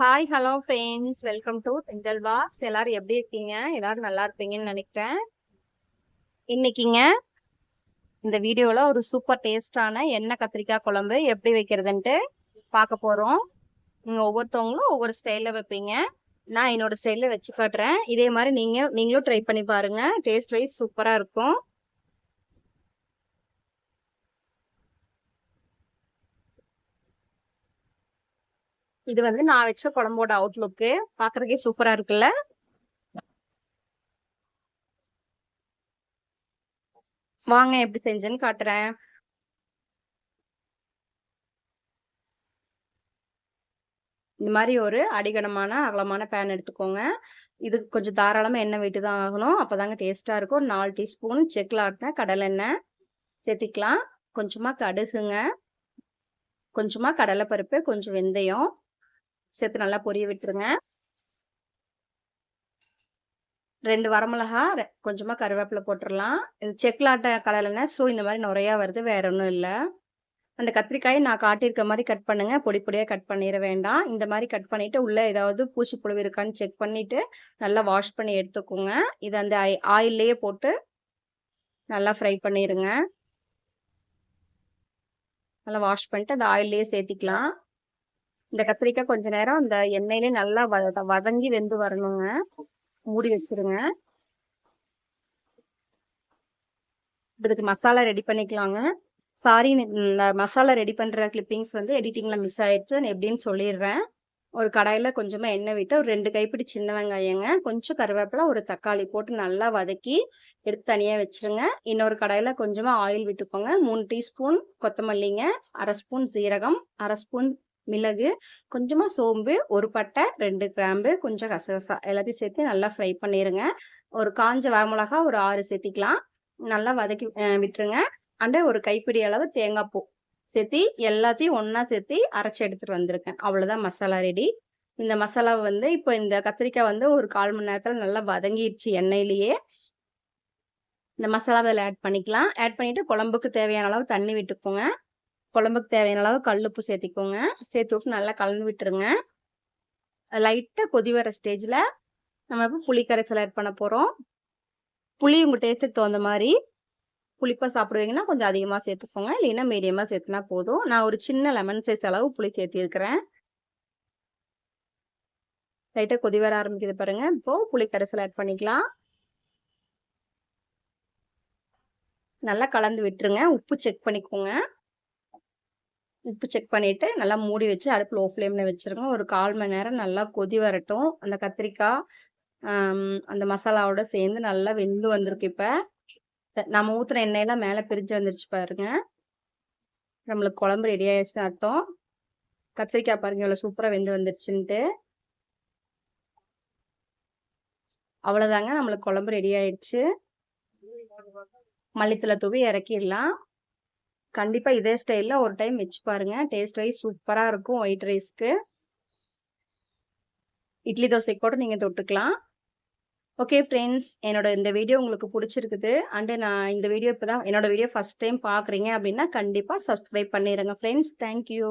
Hi hello friends welcome to Thindal box எல்லாரும் எப்படி இருக்கீங்க? எல்லாரும் நல்லா இருப்பீங்கன்னு நினைக்கிறேன். இன்னைக்குங்க இந்த வீடியோவில் ஒரு சூப்பர் டேஸ்டான எண்ணெய் கத்திரிக்காய் குழம்பு எப்படி வைக்கிறதுன்ட்டு பார்க்க போகிறோம் நீங்கள் ஒவ்வொருத்தவங்களும் ஒவ்வொரு ஸ்டைலில் வைப்பீங்க. நான் என்னோடய ஸ்டைலில் வச்சு காட்டுறேன். இதே மாதிரி நீங்கள் நீங்களும் ட்ரை பண்ணி பாருங்கள் டேஸ்ட் வைஸ் சூப்பராக இருக்கும். இது வந்து நான் வச்ச குழம்போட அவுட்லுக்கு பாக்குறதுக்கே சூப்பரா இருக்குல்ல? வாங்க எப்படி செஞ்சேன்னு காட்டுறேன். இந்த மாதிரி ஒரு அடிகனமான அகலமான பேன் எடுத்துக்கோங்க. இது கொஞ்சம் தாராளமாக எண்ணெய் விட்டு தான் ஆகணும். அப்போதாங்க டேஸ்ட்டாக இருக்கும். நாலு டீஸ்பூன் செக்கில் ஆட்டின கடலெண்ணெய் சேர்த்திக்கலாம். கொஞ்சமாக கடுகுங்க. கொஞ்சமாக கடலைப்பருப்பு கொஞ்சம் வெந்தயம். சேர்த்து நல்லா பொரிய விட்டுருங்க. ரெண்டு வரமிளகா கொஞ்சமாக கருவேப்பிலை போட்டுடலாம் இது செக்லாட்ட கலர்லன்னா ஸோ இந்த மாதிரி நிறையா வருது வேற ஒன்றும் இல்லை. அந்த கத்திரிக்காயை நான் காட்டியிருக்க மாதிரி கட் பண்ணுங்கள் பொடி பொடியாக கட் பண்ணிட வேண்டாம். இந்த மாதிரி கட் பண்ணிவிட்டு உள்ளே ஏதாவது பூச்சி புழுவு இருக்கான்னு செக் பண்ணிவிட்டு நல்லா வாஷ் பண்ணி எடுத்துக்கோங்க. இது அந்த ஆயில்லையே போட்டு நல்லா ஃப்ரை பண்ணிடுங்க நல்லா வாஷ் பண்ணிட்டு அந்த ஆயில்லையே சேர்த்திக்கலாம். இந்த கத்திரிக்காய் கொஞ்ச நேரம் அந்த எண்ணெயிலே நல்லா வதங்கி வெந்து வரணுங்க. மூடி வச்சிருங்க. இதுக்கு மசாலா ரெடி பண்ணிக்கலாங்க. சாரி இந்த மசாலா ரெடி பண்ணுற கிளிப்பிங்ஸ் வந்து எடிட்டிங்கில் மிஸ் ஆயிடுச்சு. நான் எப்படின்னு சொல்லிடுறேன். ஒரு கடாயில் கொஞ்சமாக எண்ணெய் விட்டு ஒரு ரெண்டு கைப்பிடி சின்ன வெங்காயங்க கொஞ்சம் கருவேப்பிலை ஒரு தக்காளி போட்டு நல்லா வதக்கி எடுத்து தனியாக வச்சுருங்க. இன்னொரு கடாயில் கொஞ்சமாக ஆயில் விட்டுக்கோங்க. மூணு டீஸ்பூன் கொத்தமல்லிங்க அரை ஸ்பூன் சீரகம் அரை ஸ்பூன் மிளகு கொஞ்சமாக சோம்பு ஒரு பட்டை ரெண்டு கிராம்பு கொஞ்சம் கசகசா எல்லாத்தையும் சேர்த்து நல்லா ஃப்ரை பண்ணிடுங்க ஒரு காஞ்ச வரமிளகா ஒரு ஆறு சேர்த்திக்கலாம். நல்லா வதக்கி விட்டுருங்க. அண்டை ஒரு கைப்பிடி அளவு தேங்காய் பூ சேர்த்தி எல்லாத்தையும் ஒன்றா சேர்த்தி அரைச்சி எடுத்துகிட்டு வந்திருக்கேன். அவ்வளோதான் மசாலா ரெடி இந்த மசாலாவை வந்து இப்போ இந்த கத்திரிக்காய் வந்து ஒரு கால் மணி நேரத்தில் நல்லா வதங்கிடுச்சு எண்ணெயிலேயே. இந்த மசாலாவில் ஆட் பண்ணிக்கலாம். ஆட் பண்ணிவிட்டு குழம்புக்கு தேவையான அளவு தண்ணி விட்டுக்கோங்க. குழம்புக்கு தேவையான அளவு கல் உப்பு சேர்த்திக்கோங்க. சேர்த்து விட்டு நல்லா கலந்து விட்டுருங்க. லைட்டாக கொதி வர ஸ்டேஜில் நம்ம இப்போ புளி கரைசல் ஆட் பண்ண போகிறோம் புளி உங்கள் டேஸ்ட்டுக்கு தகுந்த மாதிரி புளிப்பாக சாப்பிடுவீங்கன்னா கொஞ்சம் அதிகமாக சேர்த்துக்கோங்க. இல்லைன்னா மீடியமாக சேர்த்துனா போதும். நான் ஒரு சின்ன லெமன் சைஸ் அளவு புளி சேர்த்திருக்கிறேன். லைட்டாக கொதி வர ஆரம்பிக்குது பாருங்க. இப்போது புளி கரைசல் ஆட் பண்ணிக்கலாம். நல்லா கலந்து விட்டுருங்க. உப்பு செக் பண்ணிக்கோங்க. உப்பு செக் பண்ணிவிட்டு நல்லா மூடி வச்சு அடுப்பு லோ ஃப்ளேமில் வச்சுருக்கோம். ஒரு கால் மணி நேரம் நல்லா கொதி வரட்டும். அந்த கத்திரிக்காய் அந்த மசாலாவோட சேர்ந்து நல்லா வெந்து வந்திருக்கு இப்போ. நம்ம ஊற்றுன எண்ணெயெல்லாம் மேலே பிரிஞ்சு வந்துருச்சு பாருங்க. நம்மளுக்கு குழம்பு ரெடி ஆயிடுச்சுன்னு அர்த்தம். கத்திரிக்காய் பாருங்க இவ்வளோ சூப்பராக வெந்து வந்துருச்சுன்ட்டு. அவ்வளோதாங்க நம்மளுக்கு குழம்பு ரெடி ஆயிடுச்சு. மல்லித்தலை தூவி இறக்கிடலாம். கண்டிப்பாக இதே ஸ்டைலில் ஒரு டைம் வச்சு பாருங்கள் டேஸ்ட் வைஸ் சூப்பராக இருக்கும் ஒயிட் ரைஸ்க்கு இட்லி தோசை கூட நீங்கள் தொட்டுக்கலாம். ஓகே ஃப்ரெண்ட்ஸ் என்னோட இந்த வீடியோ உங்களுக்கு பிடிச்சிருக்குது. அண்டு நான் இந்த வீடியோ இப்போ தான் என்னோட வீடியோ ஃபஸ்ட் டைம் பார்க்குறீங்க அப்படின்னா கண்டிப்பாக சப்ஸ்கிரைப் பண்ணிடுங்க ஃப்ரெண்ட்ஸ் தேங்க்யூ